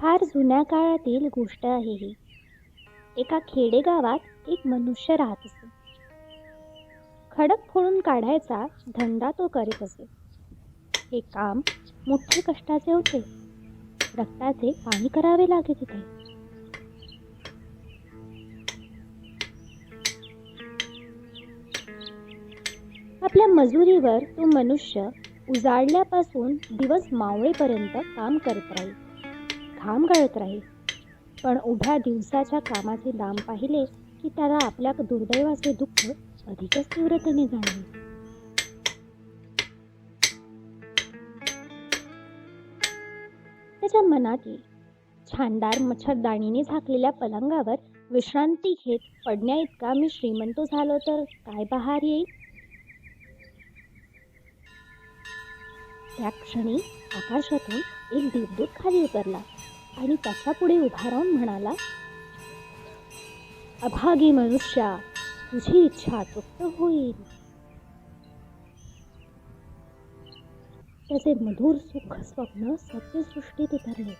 फार जुन्या काळातील गोष्ट आहे ही. एका खेडेगावात एक मनुष्य राहत असे. खडक फोडून काढायचा धंदा तो करीत असे. हे काम मोठे कष्टाचे होते. रक्ताचे पाणी करावे लागे तिथे आपल्या मजुरीवर तो मनुष्य उजाडल्यापासून दिवस मावळेपर्यंत काम करत राहील. घाम गळत राहील. पण उभ्या दिवसाच्या कामाचे दाम पाहिले की त्याला आपल्या दुर्दैवाचे दुःख अधिकच तीव्रतेने जाणवे त्याच्या मनात छानदार मच्छरदाणीने झाकलेल्या पलंगावर विश्रांती घेत पडण्या इतका मी श्रीमंत झालो तर काय बहार येईल? त्या क्षणी आकाशातून एक दीपदूत खाली उतरला. आणि त्याच्या पुढे उभा राहून म्हणाला अभागी मनुष्या तुझी इच्छा तृप्त होईल. त्याचे मधुर सुख स्वप्न सत्यसृष्टीत उतरले.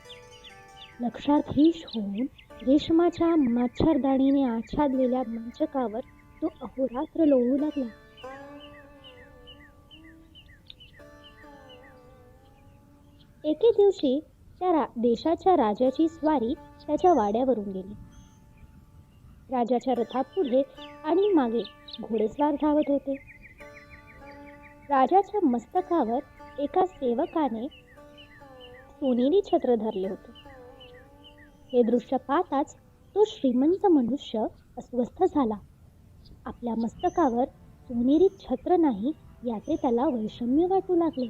लक्षाधीश होऊन रेशमाच्या मच्छरदाणीने आच्छादलेल्या मंचकावर तो अहोरात्र लोळू लागला. एके दिवशी त्या रा देशाच्या राजाची स्वारी त्याच्या वाड्यावरून गेली. राजाच्या रथापुढे आणि मागे घोडेस्वार धावत होते. राजाच्या मस्तकावर एका सेवकाने सोनेरी छत्र धरले होते. हे दृश्य पाहताच तो श्रीमंत मनुष्य अस्वस्थ झाला. आपल्या मस्तकावर सोनेरी छत्र नाही याचे त्याला वैषम्य वाटू लागले.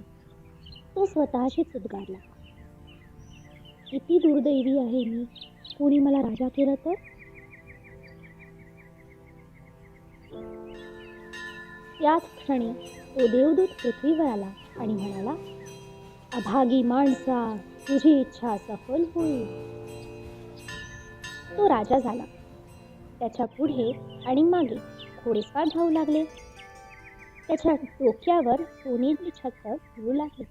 तो स्वतःशीच उद्गारला. किती दुर्दैवी आहे मी. कोणी मला राजा केलं तर? त्याच क्षणी तो देवदूत पृथ्वीवर आला आणि म्हणाला अभागी माणसा तुझी इच्छा सफल होईल. तो राजा झाला. त्याच्या पुढे आणि मागे घोडेस्वार धावू लागले. त्याच्या डोक्यावर सोनेची छत्र फिरू लागली.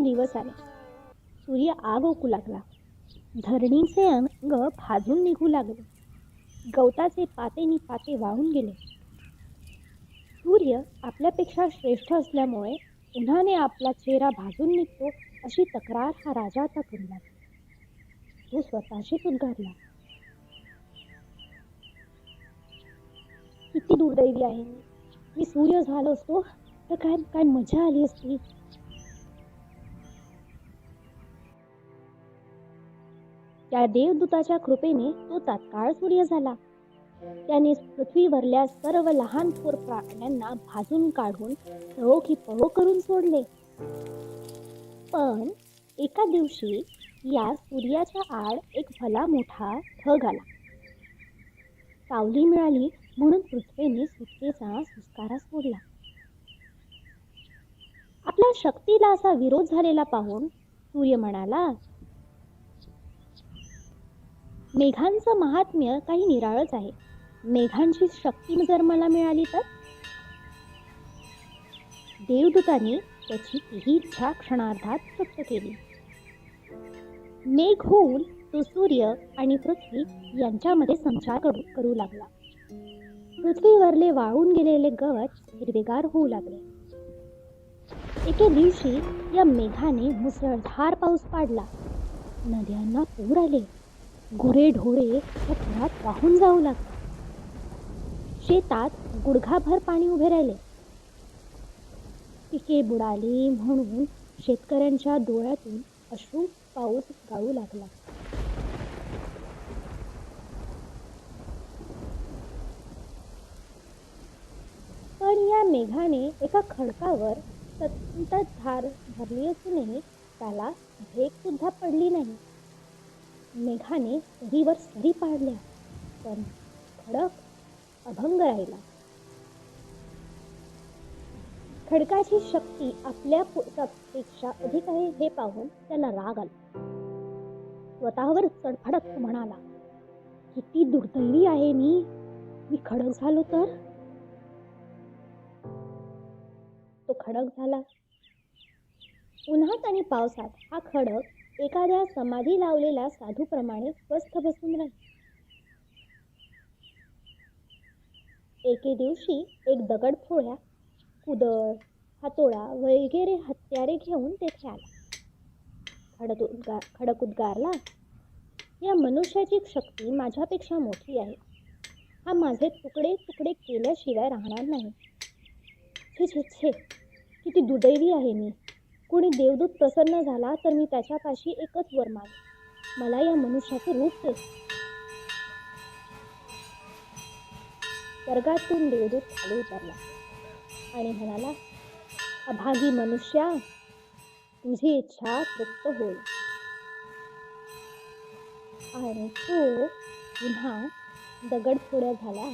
दिवस आले. सूर्य आग ओकू लागला. धरणीचे अंग भाजून निघू लागले. गवताचे पातेनी पाते वाहून गेले. सूर्य आपल्यापेक्षा श्रेष्ठ असल्यामुळे उन्हाने आपला चेहरा भाजून निघतो अशी तक्रार हा राजा आता करू लागला. तो स्वतःशीच उद्गारला. किती दुर्दैवी आहे. मी मी सूर्य झालो असतो तर काय काय मजा आली असती. त्या देवदूताच्या कृपेने तो तात्काळ सूर्य झाला. त्याने पृथ्वीवरल्या सर्व लहान थोर प्राण्यांना भाजून काढून तळो की पळो करून सोडले. पण एका दिवशी या सूर्याच्या आड एक भला मोठा ढग आला. सावली मिळाली म्हणून पृथ्वीने सुटकेचा सुस्कारा सोडला आपल्या शक्तीला असा विरोध झालेला पाहून सूर्य म्हणाला मेघांचं महात्म्य काही निराळच आहे. मेघांची शक्ती जर मला मिळाली तर? देवदूताने त्याची ही इच्छा क्षणार्धात व्यक्त केली. मेघ होऊन तो सूर्य आणि पृथ्वी यांच्यामध्ये संचार करू करू लागला. पृथ्वीवरले वाळून गेलेले गवत हिरवेगार होऊ लागले. एके दिवशी या मेघाने मुसळधार पाऊस पाडला. नद्यांना पूर आले. गुरेढोरे त्या वाहून जाऊ लागले. शेतात गुडघाभर पाणी उभे राहिले. पिके बुडाली म्हणून शेतकऱ्यांच्या डोळ्यातून अश्रू पाऊस गाळू लागला. पण या मेघाने एका खडकावर सतत धार धरली असूनही त्याला भेग सुद्धा पडली नाही. मेघाने सरीवर सरी पाडल्या पण खडक अभंग राहिला. खडकाची शक्ती आपल्या पेक्षा अधिक आहे हे पाहून त्याला राग आला. स्वतःवर चढफडत म्हणाला किती दुर्दैवी आहे मी. मी खडक झालो तर? तो खडक झाला. उन्हात आणि पावसात हा खडक एखाद्या समाधी लावलेल्या साधूप्रमाणे स्वस्थ बसून राहील एके दिवशी एक दगडफोड्या कुदळ हातोडा वगैरे हत्यारे घेऊन तेथे आला. खडक उद्गार खडक उद्गारला या मनुष्याची शक्ती माझ्यापेक्षा मोठी आहे. हा माझे तुकडे तुकडे केल्याशिवाय राहणार नाही. छे छे छे किती दुदैवी आहे मी. कोणी देवदूत प्रसन्न झाला तर मी त्याच्यापाशी एकच वर मागे. मला या मनुष्याचे रूप दे. स्वर्गातून देवदूत खाली उतरला आणि म्हणाला अभागी मनुष्या तुझी इच्छा तृप्त होईल. आणि तो पुन्हा दगडफोड्या झाला